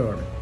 ഒരു